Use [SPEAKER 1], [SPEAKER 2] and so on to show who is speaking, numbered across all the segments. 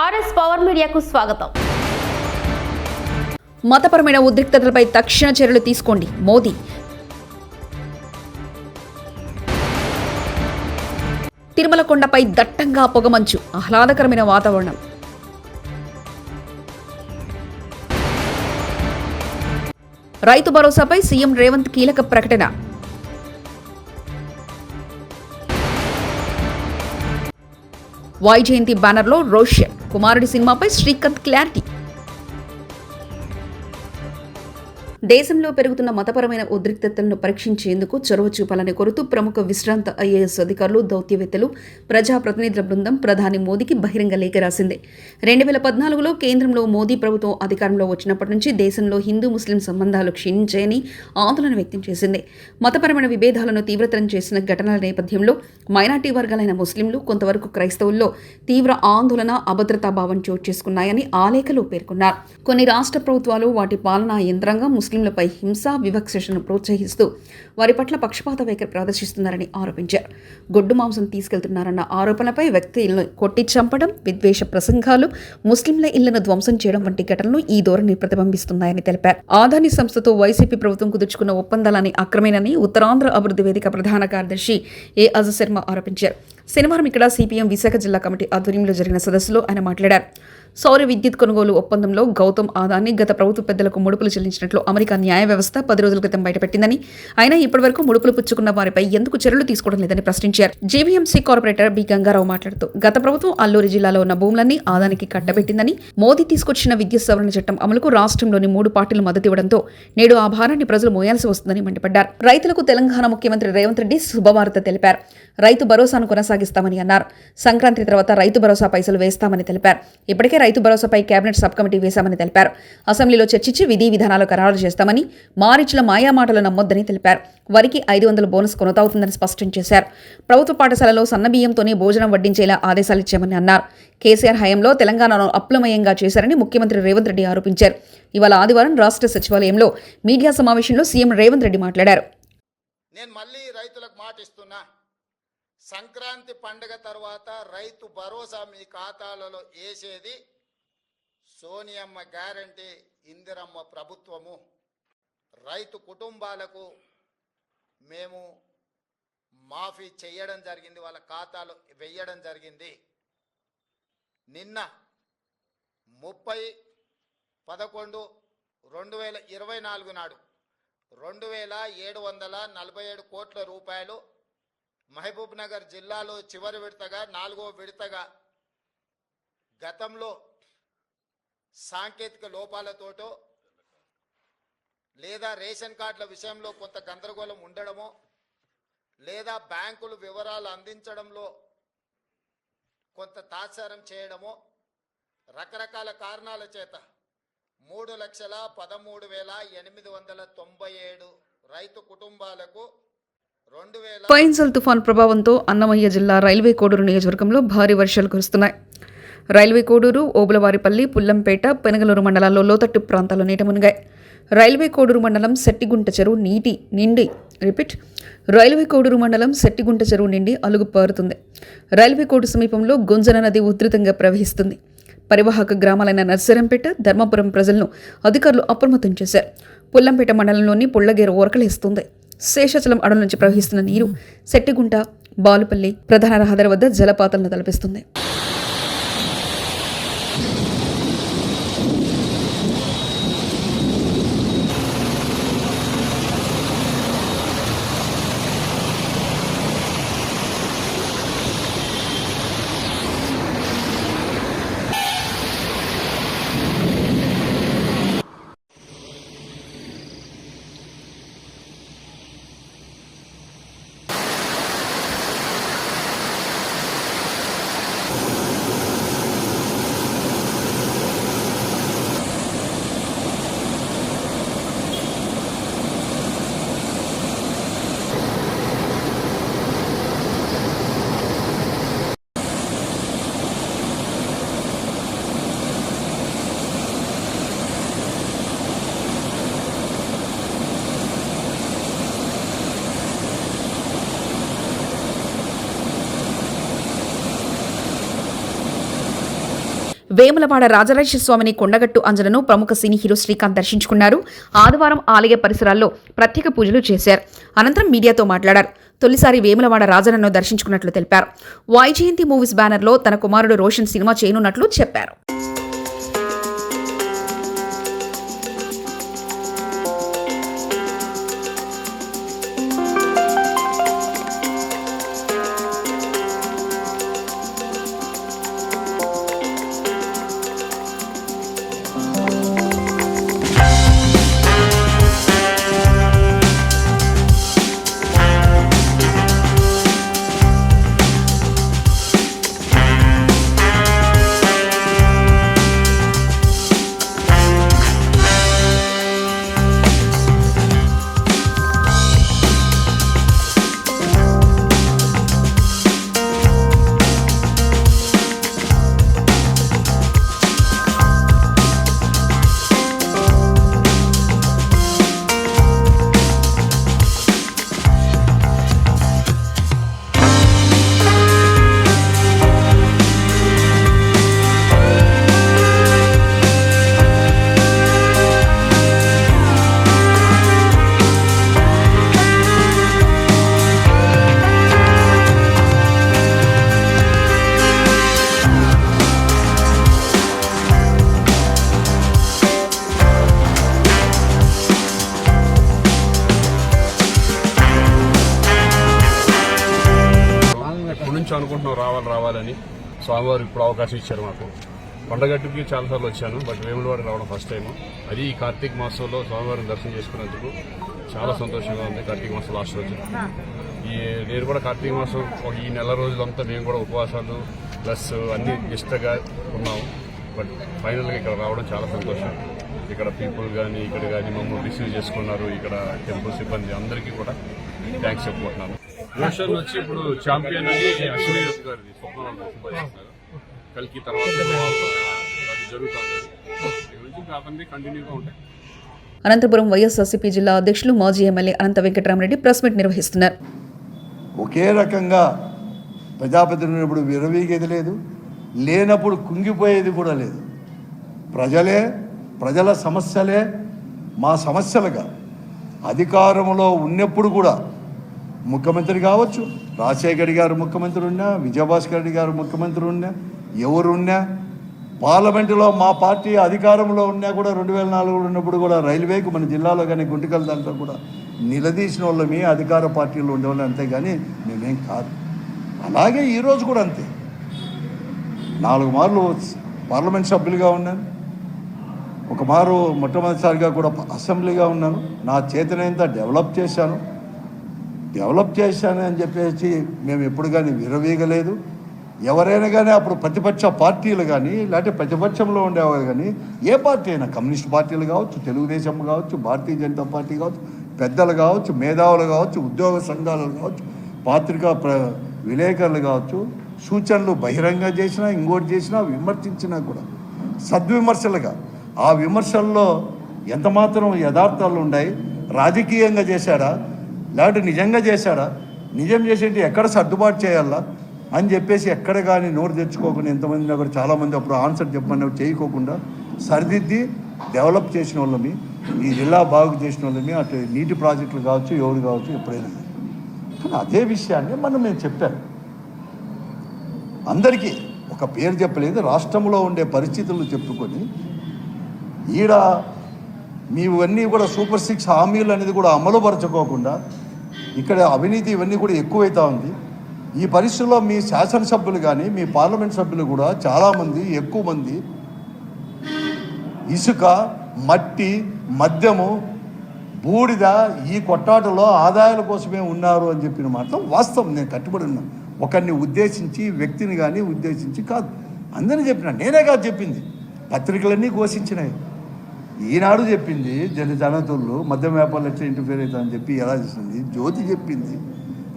[SPEAKER 1] RS power మీడియాకు స్వాగతం.
[SPEAKER 2] మతపరమైన ఉద్రిక్తతలపై తక్షణ చర్యలు తీసుకోండి. మోదీ. తిరుమల కొండపై దట్టంగా పొగమంచు ఆహ్లాదకరమైన వాతావరణం. రైతు భరోసాపై సీఎం రేవంత్ కీలక ప్రకటన. వైజయంతి బ్యానర్లో రోషన్ కుమారుడి సినిమాపై శ్రీకాంత్ క్లారిటీ దేశంలో పెరుగుతున్న మతపరమైన ఉద్రిక్తతలను పరీక్షించేందుకు చొరవ చూపాలని కోరుతూ ప్రముఖ విశ్రాంత ఐఏఎస్ అధికారులు దౌత్యవేత్తలు ప్రజాప్రతినిధుల బృందం ప్రధాని మోదీకి బహిరంగ లేఖ రాసింది. రెండు వేల పద్నాలుగులో కేంద్రంలో మోదీ ప్రభుత్వం అధికారంలో వచ్చినప్పటి నుంచి దేశంలో హిందూ ముస్లిం సంబంధాలు క్షీణించాయని ఆందోళన వ్యక్తం చేసింది. మతపరమైన విభేదాలను తీవ్రతరం చేసిన ఘటనల నేపథ్యంలో మైనార్టీ వర్గాలైన ముస్లింలు కొంతవరకు క్రైస్తవుల్లో తీవ్ర ఆందోళన అభద్రతా భావం చోటు చేసుకున్నాయని ఆ లేఖలో పేర్కొన్నారు. కొన్ని రాష్ట్ర ప్రభుత్వాలు వాటి పాలనా యంత్రాంగం ముస్లింలపై హింసా వివక్షను ప్రోత్సహిస్తూ వారి పట్ల పక్షపాత వైఖరి ప్రదర్శిస్తున్నారని ఆరోపించారు. గొడ్డు మాంసం తీసుకెళ్తున్నారన్న ఆరోపణలపై వ్యక్తులను కొట్టి చంపడం విద్వేష ప్రసంగాలు ముస్లింల ఇళ్ళను ధ్వంసం చేయడం వంటి ఘటనలు ఈ ధోరణి ప్రతిబింబిస్తున్నాయని తెలిపారు. ఆదాని సంస్థతో వైసీపీ ప్రభుత్వం కుదుర్చుకున్న ఒప్పందాలని అక్రమేనని ఉత్తరాంధ్ర అభివృద్ధి వేదిక ప్రధాన కార్యదర్శి ఏ అజశర్మ ఆరోపించారు. శనివారం ఇక్కడ సిపిఎం విశాఖ జిల్లా కమిటీ ఆధ్వర్యంలో జరిగిన సదస్సులో ఆయన మాట్లాడారు. సౌర విద్యుత్ కొనుగోలు ఒప్పందంలో గౌతమ్ ఆదాని గత ప్రభుత్వ పెద్దలకు ముడుపులు చెల్లించినట్లు అమెరికా న్యాయ వ్యవస్థ పది రోజుల క్రితం బయటపెట్టిందని. అయినా ఇప్పటివరకు ముడుపులు పుచ్చుకున్న వారిపై ఎందుకు చర్యలు తీసుకోవడం లేదని ప్రశ్నించారు. జీవీఎంసీ కార్పొరేటర్ బి గంగారావు మాట్లాడుతూ గత ప్రభుత్వం అల్లూరి జిల్లాలో ఉన్న భూములన్నీ ఆదానికి కట్టబెట్టిందని మోదీ తీసుకొచ్చిన విద్యుత్ సవరణ చట్టం అమలుకు రాష్ట్రంలోని మూడు పార్టీలు మద్దతు ఇవ్వడంతో నేడు ఆ భారాన్ని ప్రజలు మోయాల్సి వస్తుందని మండిపడ్డారు. రైతులకు తెలంగాణ ముఖ్యమంత్రి రేవంత్ రెడ్డి శుభవార్త తెలిపారు. రైతు భరోసాను కొనసాగిస్తామని అన్నారు. సంక్రాంతి తర్వాత రైతు భరోసా పైసలు వేస్తామని తెలిపారు. ఇప్పటికే రైతు భరోసాపై కేబినెట్ సబ్ కమిటీ వేశామని తెలిపారు. అసెంబ్లీలో చర్చించి విధి విధానాలు ఖరారు చేస్తామని మారిచ్ల మాయామాటలు నమ్మొద్దని తెలిపారు. వరికి ఐదు వందల బోనస్ కొనసాగుతుందని స్పష్టం చేశారు. ప్రభుత్వ పాఠశాలలో సన్నబియ్యంతోనే భోజనం వడ్డించేలా ఆదేశాలు ఇచ్చామని అన్నారు. కేసీఆర్ హయాంలో తెలంగాణను అప్లమయంగా చేశారని ముఖ్యమంత్రి రేవంత్ రెడ్డి ఆరోపించారు. ఇవాళ ఆదివారం రాష్ట్ర సచివాలయంలో మీడియా సమావేశంలో సీఎం రేవంత్ రెడ్డి మాట్లాడారు.
[SPEAKER 3] నేను మళ్ళీ రైతులకు మాట ఇస్తున్నా సంక్రాంతి పండుగ తర్వాత రైతు భరోసా మీ ఖాతాలలో వేసేది సోనియమ్మ గ్యారంటీ ఇందిరమ్మ ప్రభుత్వము. రైతు కుటుంబాలకు మేము మాఫీ చేయడం జరిగింది వాళ్ళ ఖాతాలో వెయ్యడం జరిగింది. నిన్న ముప్పై పదకొండు రెండు వేల ఇరవై నాలుగు నాడు రెండు వేల ఏడు వందల నలభై ఏడు కోట్ల రూపాయలు మహబూబ్ నగర్ జిల్లాలో చివరి విడతగా నాలుగో విడతగా గతంలో సాంకేతిక లోపాలతోటో లేదా రేషన్ కార్డుల విషయంలో కొంత గందరగోళం ఉండడమో లేదా బ్యాంకులు వివరాలు అందించడంలో కొంత తాత్సారం చేయడమో రకరకాల కారణాల చేత మూడు లక్షల పదమూడు వేల ఎనిమిది వందల తొంభై ఏడు రైతు కుటుంబాలకు
[SPEAKER 2] పైన్సల్ తుఫాన్ ప్రభావంతో అన్నమయ్య జిల్లా రైల్వే కోడూరు నియోజకవర్గంలో భారీ వర్షాలు కురుస్తున్నాయి. రైల్వే కోడూరు ఓబులవారిపల్లి పుల్లంపేట పెనగలూరు మండలాల్లో లోతట్టు ప్రాంతాల్లో నీట మునిగాయి. రైల్వే కోడూరు మండలం సెట్టిగుంట చెరువు నీటి నిండి రిపీట్ రైల్వే కోడూరు మండలం సెట్టిగుంట చెరువు నిండి అలుగు పారుతుంది. రైల్వే కోడు సమీపంలో గుంజన నది ఉధృతంగా ప్రవహిస్తుంది. పరివాహక గ్రామాలైన నర్సరంపేట ధర్మపురం ప్రజలను అధికారులు అప్రమత్తం చేశారు. పుల్లంపేట మండలంలోని పుల్లగేరు ఓరకలేస్తుంది. శేషాచలం అడవుల నుంచి ప్రవహిస్తున్న నీరు సెట్టిగుంట బాలుపల్లి ప్రధాన రహదారి వద్ద జలపాతాలను తలపిస్తుంది. వేములవాడ రాజరాజేశ్వర స్వామిని కొండగట్టు అంజనను ప్రముఖ సినీ హీరో శ్రీకాంత్ దర్శించుకున్నారు. ఆదివారం ఆలయ పరిసరాల్లో ప్రత్యేక పూజలు చేశారు. అనంతరం మీడియాతో మాట్లాడారు. తొలిసారి వేములవాడ రాజనను దర్శించుకున్నట్లు తెలిపారు. వైజయంతి మూవీస్ బ్యానర్లో తన కుమారుడు రోషన్ సినిమా చేయనున్నట్లు చెప్పారు.
[SPEAKER 4] వచ్చాం అనుకుంటున్నాం రావాలి రావాలని? స్వామివారు ఇప్పుడు అవకాశం ఇచ్చారు మాకు. కొండగట్టుకి చాలాసార్లు వచ్చాను బట్ వేములవాడికి రావడం ఫస్ట్ టైం అది ఈ కార్తీక మాసంలో స్వామివారిని దర్శనం చేసుకున్నందుకు చాలా సంతోషంగా ఉంది కార్తీక మాసం లాస్ట్ రోజు. ఈ నేను కూడా కార్తీక మాసం ఒక ఈ నెల రోజులంతా మేము కూడా ఉపవాసాలు ప్లస్ అన్ని నిష్టగా ఉన్నాము. బట్ ఫైనల్గా ఇక్కడ రావడం చాలా సంతోషం. ఇక్కడ పీపుల్ కానీ ఇక్కడ కానీ మమ్మల్ని రిసీవ్ చేసుకున్నారు. ఇక్కడ టెంపుల్ సిబ్బంది అందరికీ కూడా థ్యాంక్స్ చెప్పుకుంటున్నాను. రోషన్ వచ్చి ఇప్పుడు ఛాంపియన్ అని అశ్విని స్వప్నం సంపాదిస్తున్నారు కలికి తర్వాత అది జరుగుతుంది. అతన్ని కంటిన్యూగా ఉంటాయి.
[SPEAKER 2] అనంతపురం వైఎస్ఆర్సీపీ జిల్లా అధ్యక్షులు మాజీ MLA Anantha Venkatarami Reddy press meet నిర్వహిస్తున్నారు.
[SPEAKER 5] ఒకే రకంగా ప్రజాప్రతినిధులు ఉన్నప్పుడు విరవీగేది లేదు లేనప్పుడు కుంగిపోయేది కూడా లేదు. ప్రజలే ప్రజల సమస్యలే మా సమస్యలుగా. అధికారంలో ఉన్నప్పుడు కూడా ముఖ్యమంత్రి కావచ్చు రాజశేఖర్ గారు ముఖ్యమంత్రి ఉన్నా విజయభాస్కర్ రెడ్డి గారు ముఖ్యమంత్రి ఉన్నా ఎవరున్నా పార్లమెంటులో మా పార్టీ అధికారంలో ఉన్నా కూడా రెండు వేల నాలుగులో ఉన్నప్పుడు కూడా రైల్వేకు మన జిల్లాలో కానీ గుంటకల్ దాంట్లో కూడా నిలదీసిన వాళ్ళమే అధికార పార్టీలో ఉండేవాళ్ళు కానీ మేమేం కాదు. అలాగే ఈరోజు కూడా అంతే. నాలుగు మార్లు పార్లమెంట్ సభ్యులుగా ఉన్నాను. ఒక మారు మొట్టమొదటిసారిగా కూడా అసెంబ్లీగా ఉన్నాను. నా చేతనంత డెవలప్ చేశాను. డెవలప్ చేశాను అని చెప్పేసి మేము ఎప్పుడు కానీ విరవీగలేదు ఎవరైనా కానీ అప్పుడు ప్రతిపక్ష పార్టీలు కానీ లేకపోతే ప్రతిపక్షంలో ఉండేవారు కానీ ఏ పార్టీ అయినా కమ్యూనిస్ట్ పార్టీలు కావచ్చు తెలుగుదేశం కావచ్చు భారతీయ జనతా పార్టీ కావచ్చు పెద్దలు కావచ్చు మేధావులు కావచ్చు ఉద్యోగ సంఘాలు కావచ్చు పాత్రికా ప్ర విలేకరులు కావచ్చు సూచనలు బహిరంగ చేసినా ఇంకోటి చేసినా విమర్శించినా కూడా సద్విమర్శలుగా ఆ విమర్శల్లో ఎంతమాత్రం యథార్థాలు ఉన్నాయి రాజకీయంగా చేశాడా? లేకపోతే నిజంగా చేశాడా? నిజం చేసేటి ఎక్కడ సర్దుబాటు చేయాలా? అని చెప్పేసి ఎక్కడ కానీ నోరు తెచ్చుకోకుండా ఎంతమంది కూడా చాలామంది అప్పుడు ఆన్సర్ చెప్పమని చేయకోకుండా సరిదిద్ది డెవలప్ చేసిన వాళ్ళని ఈ జిల్లా బాగు చేసిన వాళ్ళని అటు నీటి ప్రాజెక్టులు కావచ్చు ఎవరు కావచ్చు ఎప్పుడైనా. కానీ అదే విషయాన్ని మనం నేను చెప్పాను. అందరికీ ఒక పేరు చెప్పలేదు. రాష్ట్రంలో ఉండే పరిస్థితులను చెప్పుకొని ఈడ మీవన్నీ కూడా సూపర్ సిక్స్ హామీలు అనేది కూడా అమలుపరచుకోకుండా ఇక్కడ అవినీతి ఇవన్నీ కూడా ఎక్కువైతా ఉంది. ఈ పరిస్థితుల్లో మీ శాసనసభ్యులు కానీ మీ పార్లమెంట్ సభ్యులు కూడా చాలామంది ఎక్కువ మంది ఇసుక మట్టి మద్యము బూడిద ఈ కొట్టాటలో ఆదాయాల కోసమే ఉన్నారు అని చెప్పిన మాట వాస్తవం. నేను కట్టుబడి ఉన్నా. ఒకరిని ఉద్దేశించి వ్యక్తిని కానీ ఉద్దేశించి కాదు. అందరినీ చెప్పిన. నేనే కాదు చెప్పింది. పత్రికలన్నీ ఘోషించినాయి. ఈనాడు చెప్పింది జన జనతులు మద్యం వ్యాపారాలు ఎట్లా ఇంటర్ఫేర్ అవుతుందని చెప్పి ఎలా చేసింది జ్యోతి చెప్పింది.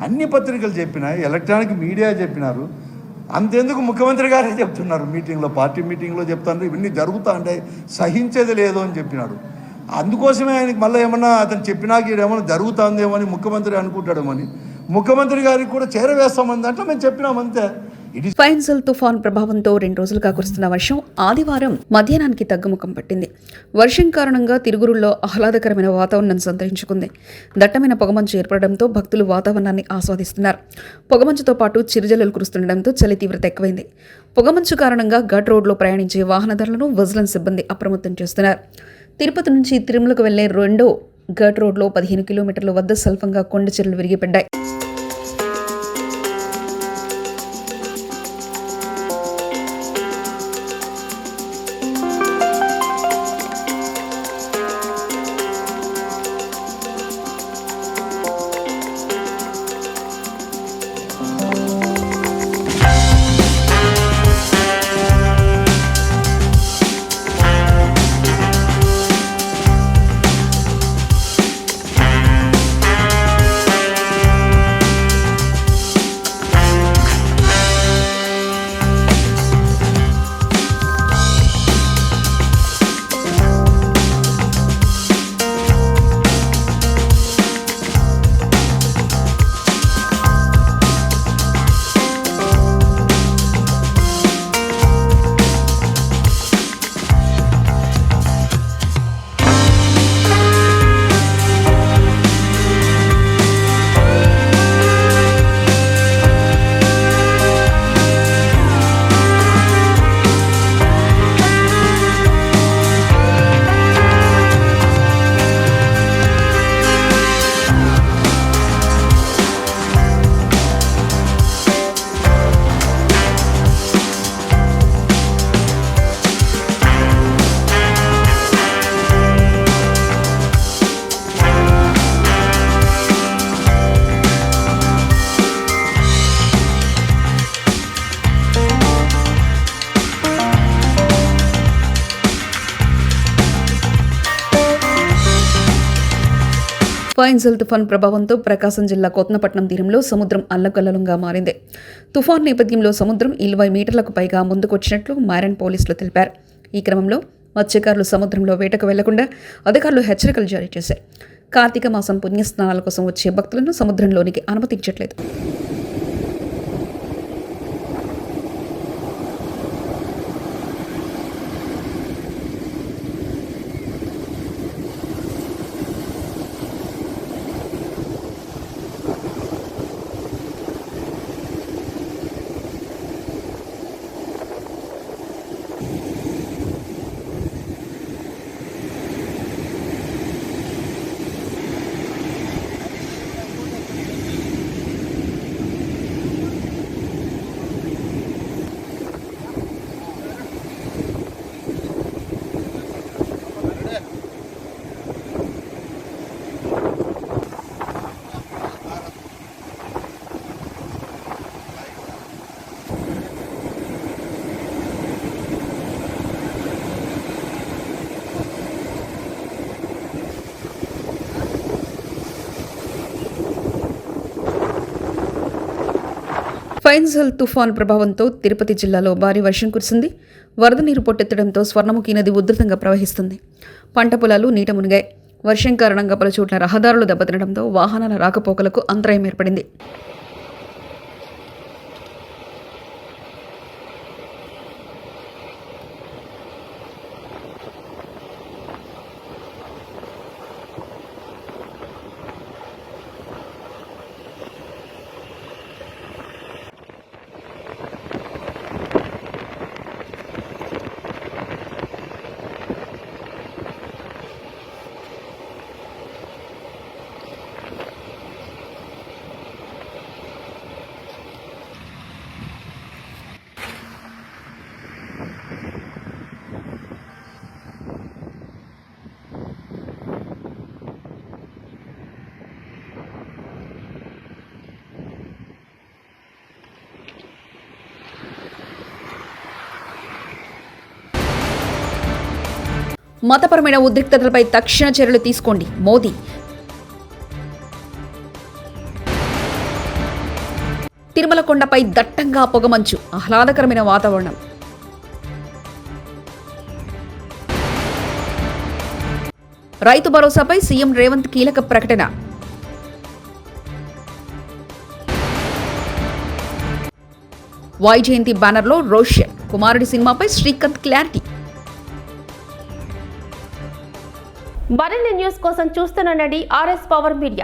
[SPEAKER 5] అన్ని పత్రికలు చెప్పినాయి ఎలక్ట్రానిక్ మీడియా చెప్పినారు. అంతెందుకు ముఖ్యమంత్రి గారే చెప్తున్నారు? మీటింగ్లో పార్టీ మీటింగ్లో చెప్తున్నారు ఇవన్నీ జరుగుతా అంటే సహించేది లేదు అని చెప్పినాడు అందుకోసమే ఆయనకి మళ్ళీ ఏమన్నా అతను చెప్పినాక ఏమన్నా జరుగుతుందేమో అని ముఖ్యమంత్రి అనుకుంటాడేమని ముఖ్యమంత్రి గారికి కూడా చేరవేస్తామని దాంట్లో మేము చెప్పినాం అంతే.
[SPEAKER 2] ఫైన్సల్ తుఫాన్ ప్రభావంతో రెండు రోజులుగా కురుస్తున్న వర్షం ఆదివారం మధ్యాహ్నానికి తగ్గుముఖం పట్టింది. వర్షం కారణంగా తిరుగురుల్లో ఆహ్లాదకరమైన వాతావరణం సంతరించుకుంది. దట్టమైన పొగమంచు ఏర్పడడంతో భక్తులు వాతావరణాన్ని ఆస్వాదిస్తున్నారు. పొగమంచుతో పాటు చిరుజల్లులు కురుస్తుండడంతో చలి తీవ్రత ఎక్కువైంది. పొగమంచు కారణంగా ఘట్ రోడ్లో ప్రయాణించే వాహనదారులను విజిలెన్స్ సిబ్బంది అప్రమత్తం చేస్తున్నారు. తిరుపతి నుంచి తిరుమలకు వెళ్ళే రెండో ఘట్ రోడ్లో పదిహేను కిలోమీటర్ల వద్ద స్వల్పంగా కొండ చెరువులు విరిగిపడ్డాయి. ఫైన్జల్ తుఫాన్ ప్రభావంతో ప్రకాశం జిల్లా కొత్తపట్నం తీరంలో సముద్రం అల్లకల్లంగా మారింది. తుఫాన్ నేపథ్యంలో సముద్రం ఇరవై మీటర్లకు పైగా ముందుకొచ్చినట్లు మారిన్ పోలీసులు తెలిపారు. ఈ క్రమంలో మత్స్యకారులు సముద్రంలో వేటకు వెళ్ళకుండా అధికారులు హెచ్చరికలు జారీ చేశారు కార్తీక మాసం పుణ్యస్నానాల కోసం వచ్చే భక్తులను సముద్రంలోనికి అనుమతించట్లేదు. ఫైన్సల్ తుఫాన్ ప్రభావంతో తిరుపతి జిల్లాలో భారీ వర్షం కురిసింది. వరద నీరు పొట్టెత్తడంతో స్వర్ణముఖి నది ఉధృతంగా ప్రవహిస్తుంది. పంట పొలాలు నీట మునిగాయి. వర్షం కారణంగా పలుచోట్ల రహదారులు దెబ్బతినడంతో వాహనాల రాకపోకలకు అంతరాయం ఏర్పడింది. మతపరమైన ఉద్రిక్తతలపై తక్షణ చర్యలు తీసుకోండి. మోదీ. తిరుమల కొండపై దట్టంగా పొగమంచు. ఆహ్లాదకరమైన వాతావరణం. రైతు భరోసాపై సీఎం రేవంత్ కీలక ప్రకటన. వైజయంతి బ్యానర్లో రోషన్. కుమారుడి సినిమాపై శ్రీకాంత్ క్లారిటీ.
[SPEAKER 1] మరిన్ని న్యూస్ కోసం చూస్తున్న ఆర్ఎస్ పవర్ మీడియా.